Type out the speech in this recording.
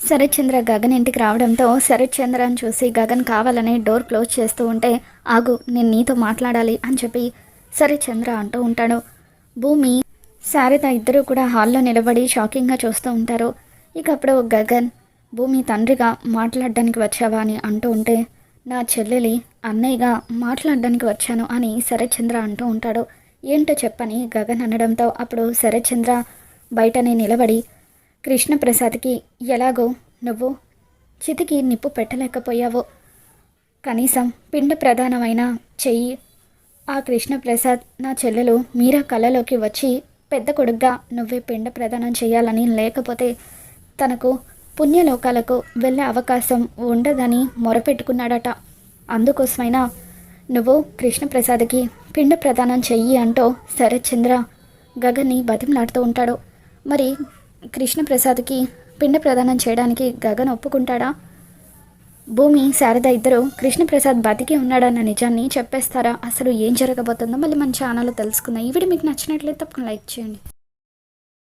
శరత్ చంద్ర గగన్ ఇంటికి రావడంతో శరత్చంద్రని చూసి గగన్ కావాలని డోర్ క్లోజ్ చేస్తూ ఉంటే ఆగు నేను నీతో మాట్లాడాలి అని చెప్పి శరత్ చంద్ర అంటూ ఉంటాడు. భూమి శారద ఇద్దరూ కూడా హాల్లో నిలబడి షాకింగ్గా చూస్తూ ఉంటారు. ఇక అప్పుడు గగన్ భూమి తండ్రిగా మాట్లాడడానికి వచ్చావా అని అంటూ ఉంటే నా చెల్లెలి అన్నయ్యగా మాట్లాడడానికి వచ్చాను అని శరత్ చంద్ర అంటూ ఉంటాడు. ఏంటో చెప్పని గగన్ అనడంతో అప్పుడు శరత్ చంద్ర బయటనే నిలబడి కృష్ణప్రసాద్కి ఎలాగో నువ్వు చితికి నిప్పు పెట్టలేకపోయావో. కనీసం పిండ ప్రధానమైన చెయ్యి. ఆ కృష్ణప్రసాద్ నా చెల్లెలు మీరా కళలోకి వచ్చి పెద్ద కొడుగ్గా నువ్వే పిండ ప్రదానం చేయాలని లేకపోతే తనకు పుణ్యలోకాలకు వెళ్ళే అవకాశం ఉండదని మొరపెట్టుకున్నాడట. అందుకోసమైనా నువ్వు కృష్ణప్రసాద్కి పిండ ప్రదానం చెయ్యి అంటూ శరత్ చంద్ర గగన్ని బతిమలాడుతూ ఉంటాడు. మరి కృష్ణప్రసాద్కి పిండ ప్రదానం చేయడానికి గగన్ ఒప్పుకుంటాడా? భూమి శారద ఇద్దరు కృష్ణప్రసాద్ బతికి ఉన్నాడన్న నిజాన్ని చెప్పేస్తారా? అసలు ఏం జరగబోతుందో మళ్ళీ మన ఛానల్లో తెలుసుకుందాం. ఈ వీడియో మీకు నచ్చినట్లయితే తప్పకుండా లైక్ చేయండి.